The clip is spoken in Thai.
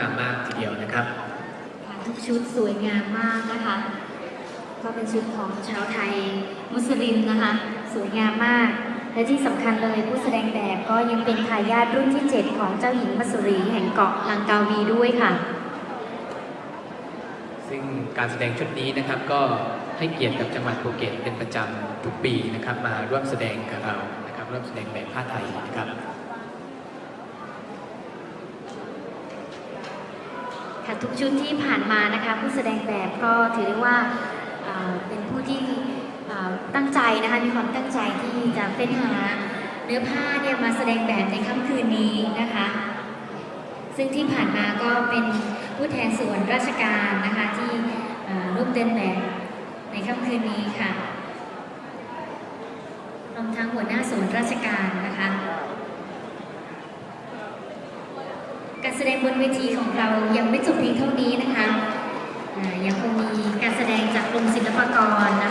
งามมากทีเดียวนะครับค่ะทุกชุดสวยงามมากนะคะ ก็เป็นชุดของชาวไทยมุสลิมนะคะ สวยงามมาก และที่สำคัญเลยผู้แสดงแบบก็ยังเป็นทายาทรุ่นที่ 7 ของเจ้าหญิงมัสรีแห่งเกาะลังกาวีด้วยค่ะ ซึ่งการแสดงชุดนี้นะครับก็ให้เกียรติกับจังหวัดภูเก็ตเป็นประจำทุกปีนะครับ มาร่วมแสดงกับเรานะครับร่วมแสดงแบบผ้าไทยนะครับ ค่ะทุกชุดที่ผ่านมานะคะผู้แสดงแบบก็ถือได้ว่าเป็นผู้ที่ตั้งใจนะคะมีความตั้งใจที่จะเฟ้นหาเนื้อผ้าเนี่ยมาแสดงแบบในค่ำคืนนี้นะคะ ซึ่งที่ผ่านมาก็เป็นผู้แทนส่วนราชการนะคะที่ร่วมเดินแบบในค่ำคืนนี้ค่ะรวมทั้งหัวหน้าส่วนราชการนะคะ การแสดงบนเวทีของเรายังไม่จบเพียงเท่านี้นะคะยังคงมีการแสดงจากกรมศิลปากรนะ